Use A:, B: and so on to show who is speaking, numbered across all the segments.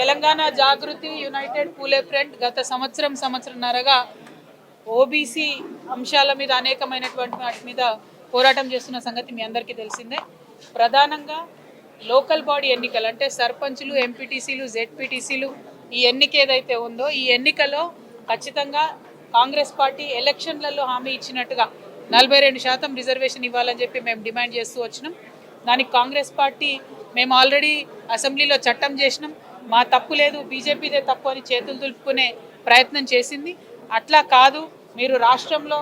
A: Telangana Jagruthi united Phule front గత సంవత్సరం సంవత్సరంన్నరగా OBC అంశాల మీద అనేకమైనటువంటి వాటి మీద పోరాటం చేస్తున్న సంగతి మీ అందరికీ తెలిసిందే. ప్రధానంగా లోకల్ బాడీ ఎన్నికలు అంటే సర్పంచులు ఎంపీటీసీలు జెడ్పీటీసీలు ఈ ఎన్నిక ఏదైతే ఉందో ఈ ఎన్నికలో ఖచ్చితంగా కాంగ్రెస్ పార్టీ ఎలక్షన్లలో హామీ ఇచ్చినట్టుగా నలభై రెండు శాతం రిజర్వేషన్ ఇవ్వాలని చెప్పి మేము డిమాండ్ చేస్తూ వచ్చినాం. దానికి కాంగ్రెస్ పార్టీ మేము ఆల్రెడీ అసెంబ్లీలో చట్టం చేసినాం. మా తప్పు లేదు బీజేపీదే తప్పు అని చేతులు దులుపుకునే ప్రయత్నం చేసింది. అట్లా కాదు మీరు రాష్ట్రంలో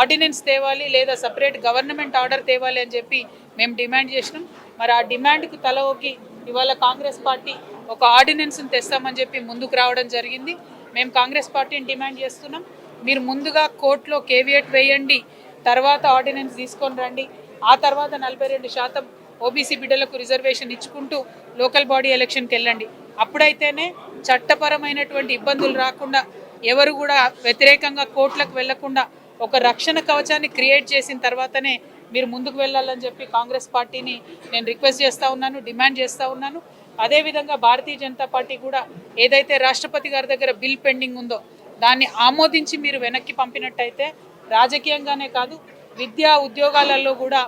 A: ఆర్డినెన్స్ తేవాలి లేదా సపరేట్ గవర్నమెంట్ ఆర్డర్ తేవాలి అని చెప్పి మేము డిమాండ్ చేసినాం. మరి ఆ డిమాండ్కు తల ఒగ్గి ఇవాళ కాంగ్రెస్ పార్టీ ఒక ఆర్డినెన్స్ని తెస్తామని చెప్పి ముందుకు రావడం జరిగింది. మేము కాంగ్రెస్ పార్టీని డిమాండ్ చేస్తున్నాం. మీరు ముందుగా కోర్టులో కేవియట్ వేయండి తర్వాత ఆర్డినెన్స్ తీసుకొని రండి. ఆ తర్వాత నలభై రెండు శాతం ఓబీసీ బిడ్డలకు రిజర్వేషన్ ఇచ్చుకుంటూ లోకల్ బాడీ ఎలక్షన్కి వెళ్ళండి. అప్పుడైతేనే చట్టపరమైనటువంటి ఇబ్బందులు రాకుండా ఎవరు కూడా వ్యతిరేకంగా కోర్టులకు వెళ్ళకుండా ఒక రక్షణ కవచాన్ని క్రియేట్ చేసిన తర్వాతనే మీరు ముందుకు వెళ్ళాలని చెప్పి కాంగ్రెస్ పార్టీని నేను రిక్వెస్ట్ చేస్తూ ఉన్నాను డిమాండ్ చేస్తూ ఉన్నాను. అదేవిధంగా భారతీయ జనతా పార్టీ కూడా ఏదైతే రాష్ట్రపతి గారి దగ్గర బిల్ పెండింగ్ ఉందో దాన్ని ఆమోదించి మీరు వెనక్కి పంపినట్టయితే రాజకీయంగానే కాదు విద్యా ఉద్యోగాలలో కూడా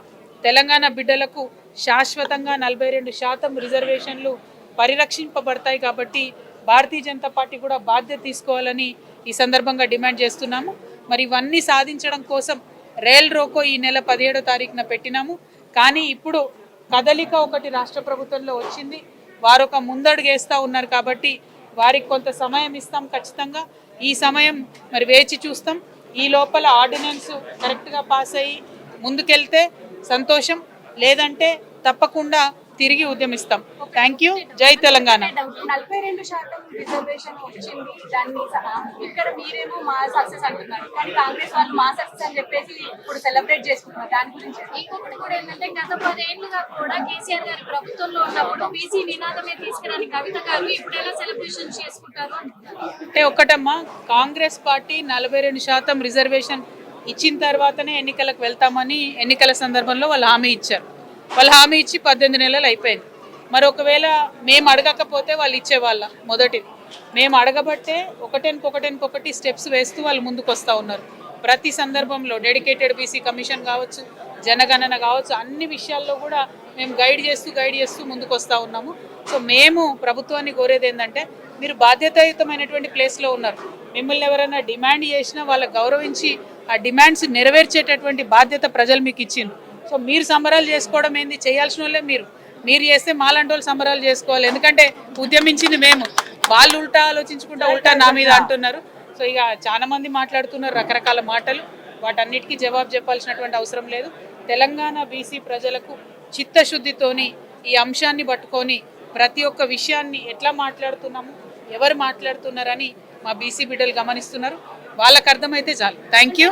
A: తెలంగాణ బిడ్డలకు శాశ్వతంగా నలభై రెండు శాతం రిజర్వేషన్లు పరిరక్షింపబడతాయి కాబట్టి భారతీయ జనతా పార్టీ కూడా బాధ్యత తీసుకోవాలని ఈ సందర్భంగా డిమాండ్ చేస్తున్నాము. మరి ఇవన్నీ సాధించడం కోసం రైల్ రోకో ఈ నెల పదిహేడో తారీఖున పెట్టినాము. కానీ ఇప్పుడు కదలిక ఒకటి రాష్ట్ర ప్రభుత్వంలో వచ్చింది. వారు ఒక ముందడుగేస్తూ ఉన్నారు కాబట్టి వారికి కొంత సమయం ఇస్తాం ఖచ్చితంగా. ఈ సమయం మరి వేచి చూస్తాం. ఈ లోపల ఆర్డినెన్స్ కరెక్ట్గా పాస్ అయ్యి ముందుకెళ్తే సంతోషం. లేదంటే తప్పకుండా తిరిగి ఉద్యమిస్తాం. థ్యాంక్ యూ జై తెలంగాణ.
B: నలభై రెండు శాతం రిజర్వేషన్ వచ్చింది దాన్ని ఇక్కడ మీరేమో మా సక్సెస్ అంటున్నారు. కానీ కాంగ్రెస్ వాళ్ళు మా సక్సెస్ అని చెప్పేసి ఇప్పుడు సెలబ్రేట్ చేసుకుంటున్నారు. దాని గురించి
C: ఇంకొకటి కూడా ఏంటంటే గత పదేళ్ళుగా కూడా కేసీఆర్ గారి ప్రభుత్వంలో ఉన్నప్పుడు బీసీ నినాదమే తీసుకురాని కవిత గారు ఇప్పుడు ఎలా సెలబ్రేషన్ చేసుకుంటారు
A: అంటే ఒకటమ్మా కాంగ్రెస్ పార్టీ నలభై రెండు శాతం రిజర్వేషన్ ఇచ్చిన తర్వాతనే ఎన్నికలకు వెళ్తామని ఎన్నికల సందర్భంలో వాళ్ళు హామీ ఇచ్చారు. వాళ్ళు హామీ ఇచ్చి పద్దెనిమిది నెలలు అయిపోయింది. మరి ఒకవేళ మేము అడగకపోతే వాళ్ళు ఇచ్చేవాళ్ళ మొదటిది మేము అడగబట్టే ఒకటెనకొకటెనకొకటి స్టెప్స్ వేస్తూ వాళ్ళు ముందుకు వస్తూ ఉన్నారు. ప్రతి సందర్భంలో డెడికేటెడ్ బీసీ కమిషన్ కావచ్చు జనగణన కావచ్చు అన్ని విషయాల్లో కూడా మేము గైడ్ చేస్తూ గైడ్ చేస్తూ ముందుకు వస్తూ ఉన్నాము. సో మేము ప్రభుత్వాన్ని కోరేది ఏంటంటే మీరు బాధ్యతాయుతమైనటువంటి ప్లేస్లో ఉన్నారు. మిమ్మల్ని ఎవరైనా డిమాండ్ చేసినా వాళ్ళ గౌరవించి ఆ డిమాండ్స్ నెరవేర్చేటటువంటి బాధ్యత ప్రజలు మీకు ఇచ్చిండ్రు. సో మీరు సంబరాలు చేసుకోవడం ఏంది? చేయాల్సిన వాళ్ళే మీరు. మీరు చేస్తే మాలాంటి వాళ్ళు సంబరాలు చేసుకోవాలి. ఎందుకంటే ఉద్యమించింది మేము. వాళ్ళు ఉల్టా ఆలోచించుకుంటా ఉల్టా నా మీద అంటున్నారు. సో ఇక చాలా మంది మాట్లాడుతున్నారు రకరకాల మాటలు. వాటన్నిటికీ జవాబు చెప్పాల్సినటువంటి అవసరం లేదు. తెలంగాణ బీసీ ప్రజలకు చిత్తశుద్ధితోని ఈ అంశాన్ని పట్టుకొని ప్రతి ఒక్క విషయాన్ని ఎట్లా మాట్లాడుతున్నాము ఎవరు మాట్లాడుతున్నారని మా బీసీ బిడ్డలు గమనిస్తున్నారు. వాళ్ళకి అర్థమైతే చాలు. థ్యాంక్ యూ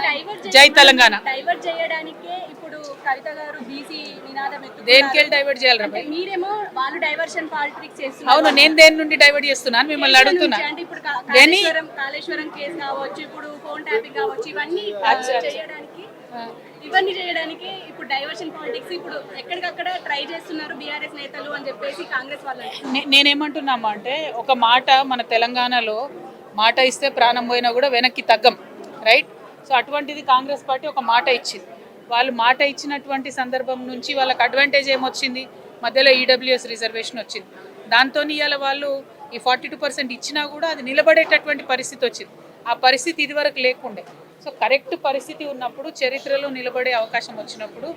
A: జై తెలంగాణ.
B: డైవర్ట్ చేయడానికే ఇప్పుడు కవిత గారు బీసీ నినాదం ఎత్తుకున్నారు.
A: దేనికి వెళ్ళి డైవర్ట్ చేయాలి
B: మీరేమో వాళ్ళు డైవర్షన్ పాలిటిక్స్ చేస్తున్నారు.
A: అవును నేను దేని నుండి డైవర్ట్ చేస్తున్నాను? మిమ్మల్ని అడుగుతున్నా.
B: అంటే ఇప్పుడు కాళేశ్వరం కాళేశ్వరం కేసు కావచ్చు ఇప్పుడు ఫోన్ ట్యాపింగ్ కావచ్చు ఇవన్నీ. చేయడానికి ఇవన్నీ చేయడానికి ఇప్పుడు డైవర్షన్ పాలిటిక్స్ ఇప్పుడు ఎక్కడికక్కడ ట్రై చేస్తున్నారు బీఆర్ఎస్ నేతలు అని చెప్పేసి కాంగ్రెస్ వాళ్ళు
A: నేనేమంటున్నామా అంటే ఒక మాట మన తెలంగాణలో మాట ఇస్తే ప్రాణం పోయినా కూడా వెనక్కి తగ్గం రైట్ సో అటువంటిది కాంగ్రెస్ పార్టీ ఒక మాట ఇచ్చింది. వాళ్ళు మాట ఇచ్చినటువంటి సందర్భం నుంచి వాళ్ళకి అడ్వాంటేజ్ ఏమొచ్చింది? మధ్యలో ఈడబ్ల్యూఎస్ రిజర్వేషన్ వచ్చింది. దాంతో ఇవాళ వాళ్ళు ఈ ఫార్టీ టూ పర్సెంట్ ఇచ్చినా కూడా అది నిలబడేటటువంటి పరిస్థితి వచ్చింది. ఆ పరిస్థితి ఇదివరకు లేకుండే. సో కరెక్ట్ పరిస్థితి ఉన్నప్పుడు చరిత్రలో నిలబడే అవకాశం వచ్చినప్పుడు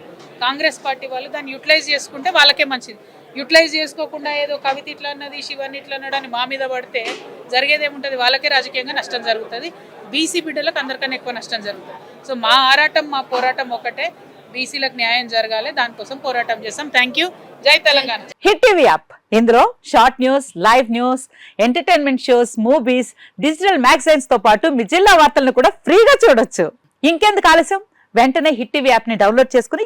A: కాంగ్రెస్ పార్టీ వాళ్ళు దాన్ని యూటిలైజ్ చేసుకుంటే వాళ్ళకే మంచిది. యూటిలైజ్ చేసుకోకుండా ఏదో కవిత ఇట్లా అన్నది శివన్ ఇట్లా అన్నాడు అని మా మీద పడితే జరిగేది ఏముంటుంది? వాళ్ళకే రాజకీయంగా నష్టం జరుగుతుంది. బీసీ బిడ్డలకు అందరికన్నా ఎక్కువ నష్టం జరుగుతుంది. సో మా ఆరాటం మా పోరాటం ఒకటే బీసీలకు న్యాయం జరగాలి దానికోసం పోరాటం చేస్తాం. థ్యాంక్ యూ జై తెలంగాణ.
D: Hit TV app. ఇందులో short news live news entertainment shows movies digital మ్యాగజైన్స్తో పాటు మీ జిల్లా వార్తలను కూడా ఫ్రీగా చూడొచ్చు. ఇంకెందుకు ఆలస్యం? వెంటనే హిట్ టీవీ యాప్ని డౌన్లోడ్ చేసుకుని